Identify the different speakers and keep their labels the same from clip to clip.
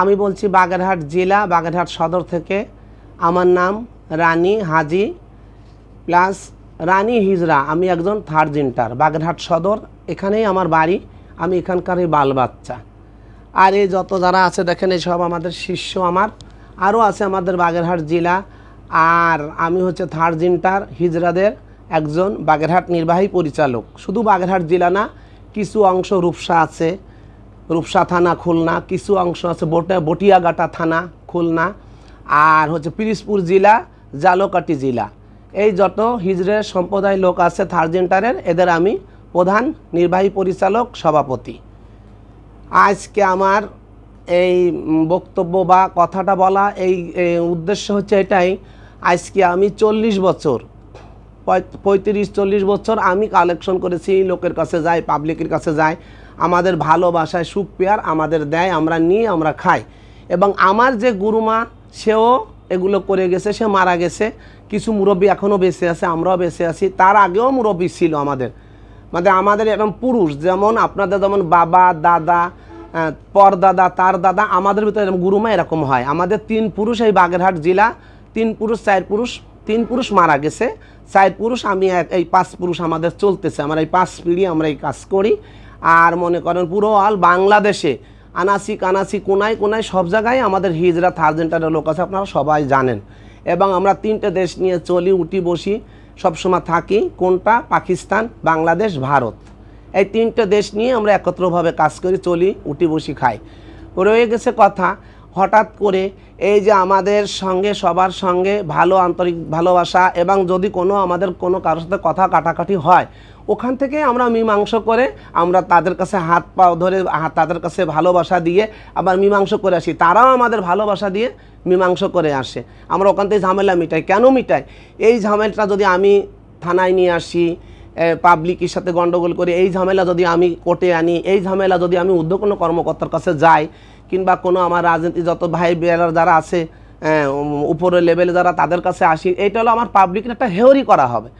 Speaker 1: আমি বলছি বাগেরহাট জেলা, বাগেরহাট সদর থেকে। আমার নাম রানী হাজি, প্লাস রানী হিজরা। আমি একজন থার্ড জেন্টার বাগেরহাট সদর। এখানেই আমার বাড়ি, আমি এখানকারই বাল বাচ্চা আর এই যত যারা আছে, দেখেন এই সব আমাদের শিষ্য আমার। আরও আছে আমাদের বাগেরহাট জেলা। আর আমি হচ্ছে থার্ড জেন্টার হিজরাদের একজন বাগেরহাট নির্বাহী পরিচালক। শুধু বাগেরহাট জেলা না, কিছু অংশ রূপসা আছে। রূপসা থানা খুলনা, কিছু অংশ আছে, বটে বটিয়াঘাটা থানা খুলনা, আর হচ্ছে পিরিজপুর জেলা জালকাটি জেলা। এই যত হিজড়ের সম্প্রদায় লোক আছে থার্জেন্টারের এদের আমি প্রধান নির্বাহী পরিচালক, সভাপতি। আজকে আমার এই বক্তব্য বা কথাটা বলা, এই এই উদ্দেশ্য হচ্ছে এটাই, আজকে আমি চল্লিশ বছর পঁয়ত্রিশ চল্লিশ বছর আমি কালেকশন করেছি লোকের কাছে যাই পাবলিকের কাছে যাই। আমাদের ভালোবাসায় সুখ পেয়ার আমাদের দেয় আমরা নিয়ে আমরা খাই। এবং আমার যে গুরুমা সেও এগুলো করে গেছে সে মারা গেছে। কিছু মুরব্বী এখনও বেঁচে আছে আমরাও বেঁচে আছি। তার আগেও মুরব্বী ছিল আমাদের। মানে আমাদের এরকম পুরুষ যেমন আপনাদের যেমন বাবা দাদা আহ, পরদাদা তার দাদা আমাদের ভিতরে এরকম গুরুমা এরকম হয়। আমাদের তিন পুরুষ এই বাগেরহাট জেলা তিন পুরুষ চার পুরুষ তিন পুরুষ মারা গেছে। চার পুরুষ আমি এই পাঁচ পুরুষ আমাদের চলতেছে। আমরা এই পাঁচ পিঢ়ি আমরা এই কাজ করি। আর মনে করেন পুরো অল বাংলাদেশে, আনাসি কানাসি, কোনায় কোনায় সব জায়গায় আমাদের হিজরা থার্জেন্টারের লোক আছে, আপনারা সবাই জানেন। এবং আমরা তিনটে দেশ নিয়ে চলি, উঠি, বসি, সবসময় থাকি, কোনটা? পাকিস্তান, বাংলাদেশ, ভারত। এই তিনটে দেশ নিয়ে আমরা একত্রভাবে কাজ করি, চলি, উঠি, বসি, খাই। রয়ে গেছে কথা, হঠাৎ করে এই যে আমাদের সঙ্গে, সবার সঙ্গে ভালো আন্তরিক ভালোবাসা এবং যদি কোনো আমাদের কোনো কারোর সাথে কথা কাটাকাটি হয় ওখান থেকে আমরা মীমাংস করে আমরা তাদের কাছে হাত পা ধরে তাদের কাছে ভালোবাসা দিয়ে আবার মীমাংস করে আসি। তারাও আমাদের ভালোবাসা দিয়ে মীমাংস করে আসে। আমরা ওখান থেকে ঝামেলা মিটাই। কেন মিটাই? এই ঝামেলাটা যদি আমি থানায় নিয়ে আসি পাবলিকের সাথে গন্ডগোল করে, এই ঝামেলা যদি আমি কোর্টে আনি, এই ঝামেলা যদি আমি উদ্যোগ কোনো কর্মকর্তার কাছে যাই কিংবা কোনো আমার রাজনীতি যত ভাই বেলার যারা আছে উপরের লেভেলে যারা তাদের কাছে আসি, এইটা হলো আমার পাবলিকের একটা হেওরি করা হবে।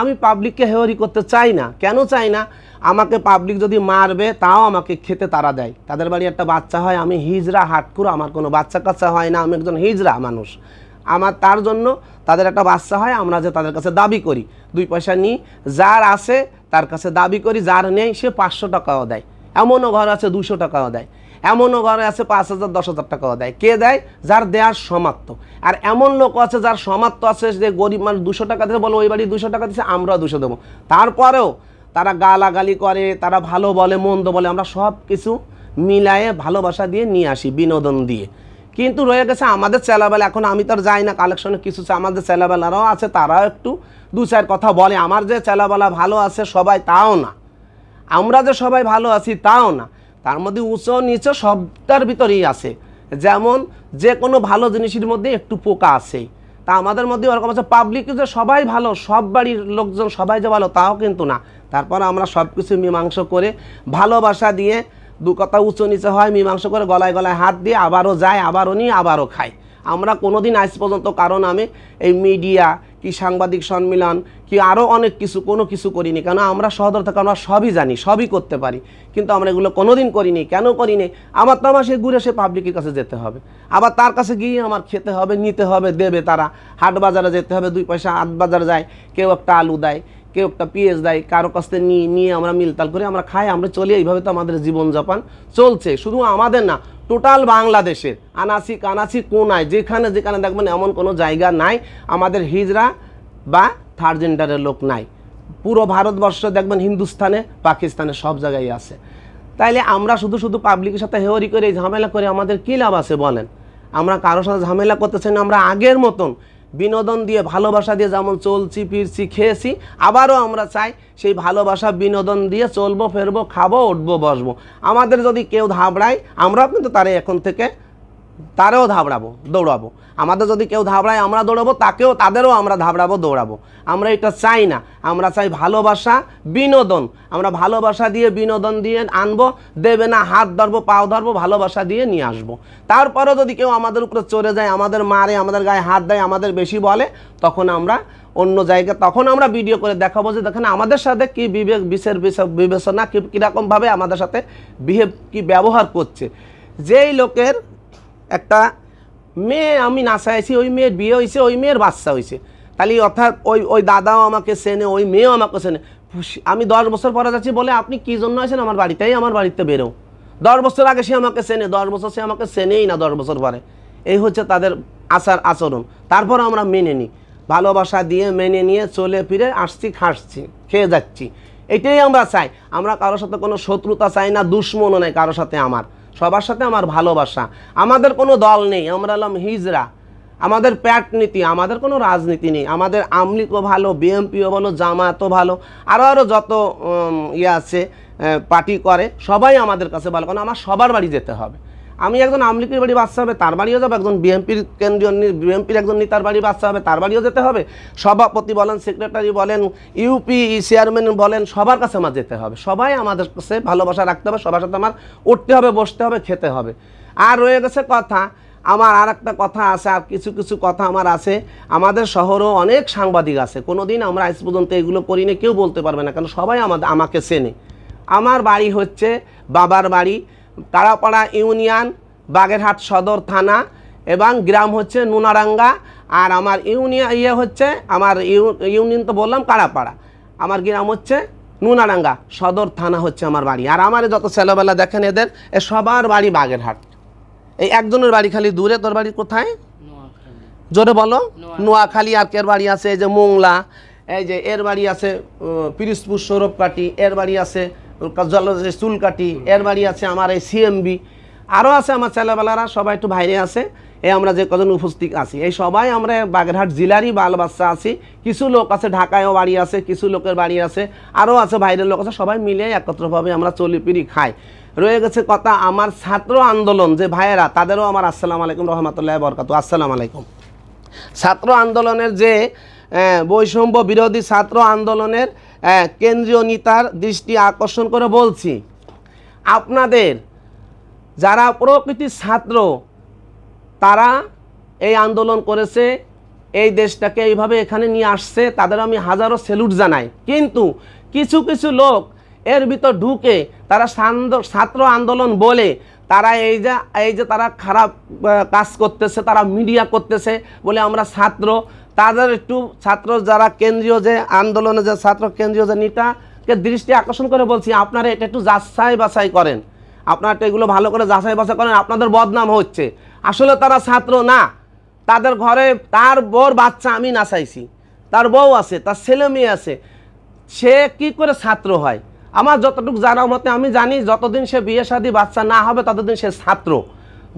Speaker 1: আমি পাবলিককে হেওরি করতে চাই না। কেন চাই না? আমাকে পাবলিক যদি মারবে, তাও আমাকে খেতে তারা দেয়। তাদের বাড়ি একটা বাচ্চা হয়, আমি হিজরা হাটকুর আমার কোনো বাচ্চা কাচ্চা হয় না, আমি একজন হিজরা মানুষ। আমার তার জন্য তাদের একটা বাচ্চা হয়, আমরা যে তাদের কাছে দাবি করি। দুই পয়সা নিই, যার আছে তার কাছে দাবি করি, যার নেই, সে পাঁচশো টাকাও দেয়। এমনও ঘর আছে, দুশো টাকাও দেয়। এমনও ঘরে আছে পাঁচ হাজার, দশ হাজার টাকাও দেয়। কে দেয়? যার দেওয়ার সমাপ্ত। আর এমন লোক আছে যার সমাপ্ত আছে যে গরিব মানুষ দুশো টাকা দিতে বলো ওই বাড়ি দুশো টাকা দিচ্ছে আমরাও দুশো দেবো। তারপরেও তারা গালাগালি করে, তারা ভালো বলে, মন্দ বলে, আমরা সব কিছু মিলায়ে ভালোবাসা দিয়ে নিয়ে আসি, বিনোদন দিয়ে। কিন্তু রয়ে গেছে আমাদের চেলাবেলা এখন আমি তো আর যাই না কালেকশনে কিছু আমাদের চেলাবেলারাও আছে, তারাও একটু দু চার কথা বলে। আমার যে চেলাবেলা ভালো আছে সবাই তাও না। আমরা যে সবাই ভালো আছি তাও না। তার মধ্যে উঁচু নিচু সবটার ভিতরেই আছে। যেমন যে কোনো ভালো জিনিসের মধ্যে একটু পোকা আছেই তা আমাদের মধ্যে ওরকম আছে পাবলিক যে সবাই ভালো, সব বাড়ির লোকজন সবাই যে ভালো তাও কিন্তু না। তারপর আমরা সব কিছু মীমাংস করে ভালোবাসা দিয়ে দু কথা উঁচু নিচে হয়, মীমাংস করে গলায় গলায় হাত দিয়ে আবারও যায়, আবারও নিয়ে আবারও খাই আমরা কোনোদিন আজ পর্যন্ত কারণ আমি এই মিডিয়া কি সাংবাদিক সম্মেলন, কি আরও অনেক কিছু, কোনো কিছু করিনি। কেন আমরা সহদর থেকে, আমরা সবই জানি, সবই করতে পারি। কিন্তু আমরা এগুলো কোনো দিন করিনি। কেন করিনি? আমার তো আমার সে ঘুরে সে পাবলিকের কাছে যেতে হবে। আবার তার কাছে গিয়ে আমার খেতে হবে, নিতে হবে, দেবে তারা। হাট বাজারে যেতে হবে, দুই পয়সা হাট বাজার যায়, কেউ একটা আলু দেয়। কেউ একটা পিএস দেয়, কারও কাছ থেকে নিয়ে নিয়ে আমরা মিলতাল করে আমরা খাই, আমরা চলি, এইভাবে তো আমাদের জীবনযাপন চলছে। শুধু আমাদের না, টোটাল বাংলাদেশের, আনাসি কানাসি কোনায়, যেখানে যেখানে দেখবেন এমন কোনো জায়গা নাই, আমাদের হিজরা বা থার্ড জেন্ডারের লোক নাই। পুরো ভারতবর্ষ দেখবেন হিন্দুস্তানে পাকিস্তানে সব জায়গায় আছে। তাইলে আমরা শুধু শুধু পাবলিকের সাথে হেওরি করে, ঝামেলা করে আমাদের কী লাভ আছে বলেন? আমরা কারোর সাথে ঝামেলা করতেছি না, আমরা আগের মতন বিনোদন দিয়ে, ভালোবাসা দিয়ে যেমন চলছি, ফিরছি, খেয়েছি, আবারও আমরা চাই সেই ভালোবাসা, বিনোদন দিয়ে চলবো, ফেরবো, খাব, উঠবো, বসবো। আমাদের যদি কেউ ধাবড়ায় আমরাও কিন্তু তারে এখন থেকে তারেও ধাবড়াবো, দৌড়াবো। আমাদের যদি কেউ ধাবড়ায়, আমরা দৌড়াবো, তাকেও, তাদেরও আমরা ধাবড়াবো, দৌড়াবো। আমরা এটা চাই না। আমরা চাই ভালোবাসা, বিনোদন। আমরা ভালোবাসা দিয়ে বিনোদন দিয়ে আনব, দেবে না, হাত ধরবো, পাও ধরবো, ভালোবাসা দিয়ে নিয়ে আসব। তারপরেও যদি কেউ আমাদের উপরে চড়ে যায়, আমাদের মারে, আমাদের গায়ে হাত দেয়, আমাদের বেশি বলে, তখন আমরা অন্য জায়গায়, তখন আমরা ভিডিও করে দেখাবো যে, দেখেন আমাদের সাথে কি বিবেক বিশের বিবেচনা, কি কীরকমভাবে আমাদের সাথে বিহেভ কি ব্যবহার করছে। যেই লোকের একটা মেয়ে আমি নাচাইছি ওই মেয়ের বিয়ে হয়েছে ওই মেয়ের বাচ্চা হয়েছে তাহলে অর্থাৎ ওই ওই দাদাও আমাকে চেনে, ওই মেয়েও আমাকে চেনে। আমি দশ বছর পরে যাচ্ছি বলে আপনি কী জন্য আছেন? আমার বাড়িতেই আমার বাড়িতে বেরো। দশ বছর আগে সে আমাকে চেনে, দশ বছর সে আমাকে চেনেই না দশ বছর পরে। এই হচ্ছে তাদের আচার, আচরণ। তারপর আমরা মেনে নিই। ভালোবাসা দিয়ে মেনে নিয়ে চলে ফিরে আসছি, খাসছি, খেয়ে যাচ্ছি। এটাই আমরা চাই। আমরা কারোর সাথে কোনো শত্রুতা চাই না, দুশ্মনও নেই কারোর সাথে আমার। সবার সাথে আমার ভালোবাসা। আমাদের কোনো দল নেই, আমরা হলাম হিজরা। আমাদের প্যাট নীতি, আমাদের কোনো রাজনীতি নেই। আমাদের আমলিকও ভালো বিএমপিও ভালো, জামাতও ভালো। আরও আরও যত ইয়ে আছে পার্টি করে, সবাই আমাদের কাছে ভালো। কারণ আমার সবার বাড়ি যেতে হবে। আমি একজন আমলিকের বাড়ি বাচ্চা হবে, তার বাড়িও যাব, একজন বিএনপির কেন্দ্রীয় বিএনপির একজন নেতার বাড়ি বাচ্চা হবে, তার বাড়িও যেতে হবে। সভাপতি বলেন সেক্রেটারি বলেন ইউপি চেয়ারম্যান বলেন, সবার কাছে আমার যেতে হবে। সবাই আমাদের কাছে ভালোবাসা রাখতে হবে, সবার সাথে আমার উঠতে হবে, বসতে হবে, খেতে হবে। আর রয়ে গেছে কথা, আমার আর একটা কথা আছে, আর কিছু কিছু কথা আমার আছে। আমাদের শহরেও অনেক সাংবাদিক আছে কোনো দিন আমরা আজ পর্যন্ত এগুলো করি না কেউ বলতে পারবে না, কারণ সবাই আমাদের, আমাকে চেনে। আমার বাড়ি হচ্ছে বাবার বাড়ি তারাপাড়া ইউনিয়ন বাগেরহাট সদর থানা এবং গ্রাম হচ্ছে নুনারাঙ্গা। আর আমার ইউনিয়ন ইয়ে হচ্ছে আমার ইউনিয়ন তো বললাম কাড়াপাড়া আমার গ্রাম হচ্ছে নুনারাঙ্গা সদর থানা হচ্ছে আমার বাড়ি। আর আমার যত ছেলেবেলা দেখেন এদের এ সবার বাড়ি বাগেরহাট। এই একজনের বাড়ি খালি দূরে তোর বাড়ি কোথায়? জোরে বলো নোয়াখালী। আর কের বাড়ি আছে? এই যে মোংলা এই যে এর বাড়ি আছে উম, পিরিজপুর সৌরভকাটি এর বাড়ি আছে জল চুলকাটি এর বাড়ি আছে আমার এই সিএমবি আরও আছে আমার ছেলেবেলারা, সবাই একটু বাইরে আছে, এ আমরা যে কজন উপস্থিত আছি। এই সবাই আমরা বাগেরহাট জেলারই বাল বাচ্চা আছি। কিছু লোক আছে, ঢাকায়ও বাড়ি আছে, কিছু লোকের বাড়ি আছে আরও আছে, বাইরের লোক আছে, সবাই মিলে একত্রভাবে আমরা চলি পিড়ি খাই। রয়ে গেছে কথা আমার ছাত্র আন্দোলন, যে ভাইয়েরা, তাদেরও আমার আসসালামু আলাইকুম রহমতুল্লাহ বরকাত আসসালামু আলাইকুম। ছাত্র আন্দোলনের যে বৈষম্য বিরোধী ছাত্র আন্দোলনের কেন্দ্রীয় নেতার দৃষ্টি আকর্ষণ করে বলছি, আপনাদের যারা প্রকৃতির ছাত্র, তারা এই আন্দোলন করেছে, এই দেশটাকে এইভাবে এখানে নিয়ে আসছে, তাদের আমি হাজারো স্যালুট জানাই। কিন্তু কিছু কিছু লোক এর ভিতর ঢুকে তারা ছাত্র আন্দোলন বলে, তারা এই যে এই যে তারা খারাপ কাজ করতেছে, তারা মিডিয়া করতেছে বলে আমরা ছাত্র তাদের একটু ছাত্র যারা কেন্দ্রীয় যে আন্দোলনে যে ছাত্র কেন্দ্রীয় যে নেতাকে দৃষ্টি আকর্ষণ করে বলছি, আপনারা এটা একটু যাচাই বাছাই করেন। আপনারা এগুলো ভালো করে যাচাই বাছাই করেন, আপনাদের বদনাম হচ্ছে। আসলে তারা ছাত্র না। তাদের ঘরে তার বউর বাচ্চা আমি নাচাইছি তার বউ আছে, তার ছেলে মেয়ে আছে। সে কি করে ছাত্র হয়? আমার যতটুকু জানা মতে আমি জানি, যতদিন সে বিয়ে শাদী বাচ্চা না হবে, ততদিন সে ছাত্র।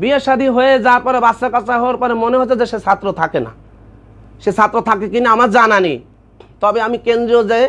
Speaker 1: বিয়ে শাদী হয়ে যাওয়ার পরে বাচ্চা কাচ্চা হওয়ার পরে মনে হচ্ছে যে সে ছাত্র থাকে না। সে ছাত্র থাকে কিনা আমার জানা নেই। তবে আমি কেন্দ্রীয় যে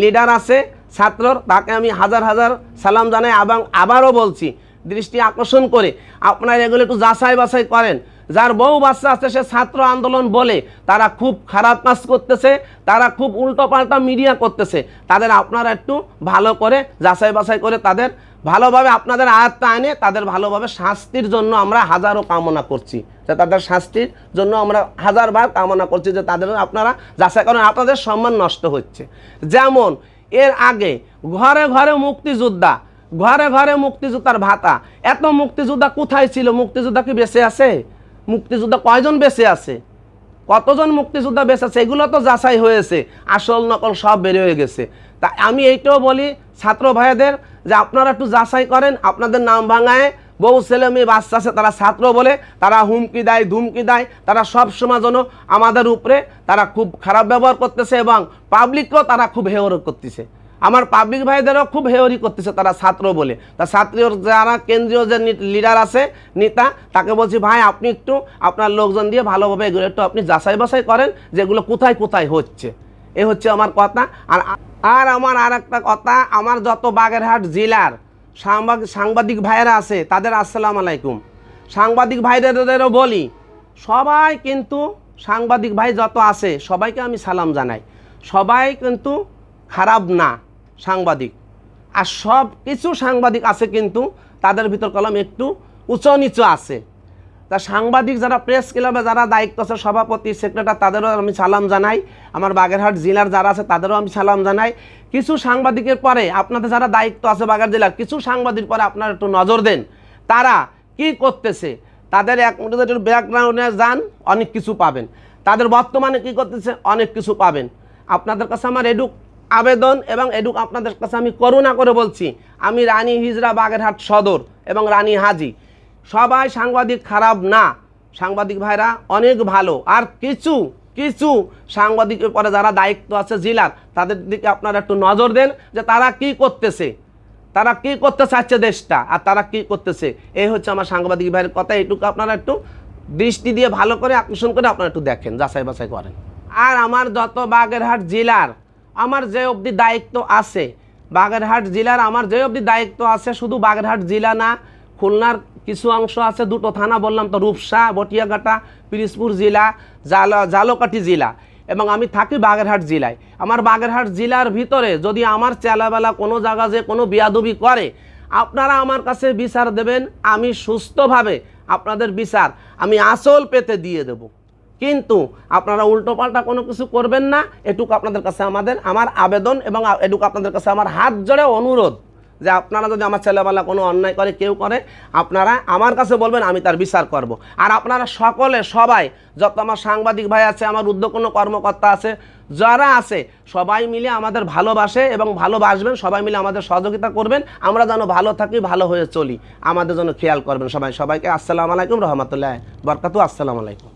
Speaker 1: লিডার আছে, ছাত্রর, তাকে আমি হাজার হাজার সালাম জানাই এবং আবারও বলছি, দৃষ্টি আকর্ষণ করে আপনারা এগুলো একটু যাচাই বাছাই করেন। যার বউ বাচ্চা আছে, সে ছাত্র আন্দোলন বলে তারা খুব খারাপ কাজ করতেছে, তারা খুব উল্টো পাল্টা মিডিয়া করতেছে। তাদের আপনারা একটু ভালো করে যাচাই বাছাই করে তাদের ভালোভাবে আপনাদের আয়ত্তা আনে, তাদের ভালোভাবে শাস্তির জন্য আমরা হাজারো কামনা করছি। যে তাদের শাস্তির জন্য আমরা হাজারবার কামনা করছি যে তাদের আপনারা যাচাই করেন, আপনাদের সম্মান নষ্ট হচ্ছে। যেমন, এর আগে ঘরে ঘরে মুক্তিযোদ্ধা, ঘরে ঘরে মুক্তিযোদ্ধার ভাতা। এত মুক্তিযোদ্ধা কোথায় ছিল? মুক্তিযোদ্ধা কি বেঁচে আছে? মুক্তিযোদ্ধা কয়জন বেঁচে আছে? কতজন মুক্তিযোদ্ধা বেঁচে আছে? এগুলো তো যাচাই হয়েছে। আসল নকল সব বের হয়ে গেছে। তা আমি এইটাও বলি, ছাত্র ভাইদের, যে আপনারা একটু যাচাই করেন, আপনাদের নাম ভাঙায়, বউ, ছেলে, মেয়ে, বাচ্চা আছে, তারা ছাত্র বলে, তারা হুমকি দেয়, ধুমকি দেয়, তারা সব সময় যেন আমাদের উপরে তারা খুব খারাপ ব্যবহার করতেছে এবং পাবলিককেও তারা খুব হেয়র করতেছে। আমার পাবলিক ভাইদেরও খুব হেয়রি করতেছে তারা ছাত্র বলে। তা ছাত্রীর যারা কেন্দ্রীয় যে লিডার আছে, নেতা, তাকে বলছি, ভাই, আপনি একটু আপনার লোকজন দিয়ে ভালোভাবে এগুলো একটু আপনি যাচাই বাছাই করেন, যেগুলো কোথায় কোথায় হচ্ছে? এ হচ্ছে আমার কথা। আর আর আমার আর একটা কথা, আমার যত বাগেরহাট জেলার সাংবাদিক সাংবাদিক ভাইয়েরা আছে, তাদের আসসালাম আলাইকুম। সাংবাদিক ভাইদেরও বলি, সবাই কিন্তু সাংবাদিক ভাই যত আছে, সবাইকে আমি সালাম জানাই। সবাই কিন্তু খারাপ না সাংবাদিক। আর সব কিছু সাংবাদিক আছে কিন্তু, তাদের ভিতর কলম একটু উঁচু নিচু আছে। তা সাংবাদিক যারা প্রেস ক্লাবে, যারা দায়িত্ব আছে, সভাপতি সেক্রেটারি তাদেরও আমি সালাম জানাই। আমার বাগেরহাট জেলার যারা আছে, তাদেরও আমি সালাম জানাই। কিছু সাংবাদিকের পরে আপনাদের যারা দায়িত্ব আছে বাগের জেলার, কিছু সাংবাদিক পরে আপনারা একটু নজর দেন। তারা কি করতেছে? তাদের এক ব্যাকগ্রাউন্ডে যান, অনেক কিছু পাবেন। তাদের বর্তমানে কি করতেছে? অনেক কিছু পাবেন। আপনাদের কাছে আমার এডুক আবেদন এবং এডুক আপনাদের কাছে আমি করুণা করে বলছি, আমি রানী হিজরা বাগেরহাট সদর এবং রানী হাজি। সবাই সাংবাদিক খারাপ না। সাংবাদিক ভাইরা অনেক ভালো। আর কিছু কিছু সাংবাদিকের পরে যারা দায়িত্ব আছে জেলার, তাদের দিকে আপনারা একটু নজর দেন যে তারা কি করতেছে। তারা কি করতে চাচ্ছে দেশটা আর তারা কি করতেছে। এই হচ্ছে আমার সাংবাদিক ভাইয়ের কথা। এইটুকু আপনারা একটু দৃষ্টি দিয়ে ভালো করে, আকর্ষণ করে আপনারা একটু দেখেন, যাচাই বাছাই করেন। আর আমার যত বাগেরহাট জেলার, আমার যে অবধি দায়িত্ব আছে, বাগেরহাট জেলার আমার যে অবধি দায়িত্ব আছে শুধু বাগেরহাট জেলা না খুলনার কিছু অংশ আছে, দুটো থানা বললাম তো, রূপসা, বটিয়াঘাটা পিরিজপুর জেলা, জাল, জালকাঠি জেলা এবং আমি থাকি বাগেরহাট জেলায়। আমার বাগেরহাট জেলার ভিতরে যদি আমার চেলাবেলা কোনো জায়গা যে কোনো বিয়াদবি করে, আপনারা আমার কাছে বিচার দেবেন, আমি সুস্থভাবে আপনাদের বিচার, আমি আসল পেতে দিয়ে দেব। কিন্তু আপনারা উল্টোপাল্টা কোনো কিছু করবেন না, এটুকু আপনাদের কাছে আমাদের, আমার আবেদন এবং এটুকু আপনাদের কাছে আমার হাত জোড়ে অনুরোধ। যে আপনারা যদি আমার ছেলেবেলা কোনো অন্যায় করে, কেউ করে, আপনারা আমার কাছে বলবেন, আমি তার বিচার করব। আর আপনারা সকলে, সবাই, যত আমার সাংবাদিক ভাই আছে, আমার উদ্যোগ কোনো কর্মকর্তা আছে, যারা আছে, সবাই মিলে আমাদের ভালোবাসে এবং ভালোবাসবেন, সবাই মিলে আমাদের সহযোগিতা করবেন, আমরা যেন ভালো থাকি, ভালো হয়ে চলি। আমাদের জন্য খেয়াল করবেন সবাই। সবাইকে আসসালামু আলাইকুম রহমতুল্লাহ। বরকাতু, আসসালামু আলাইকুম।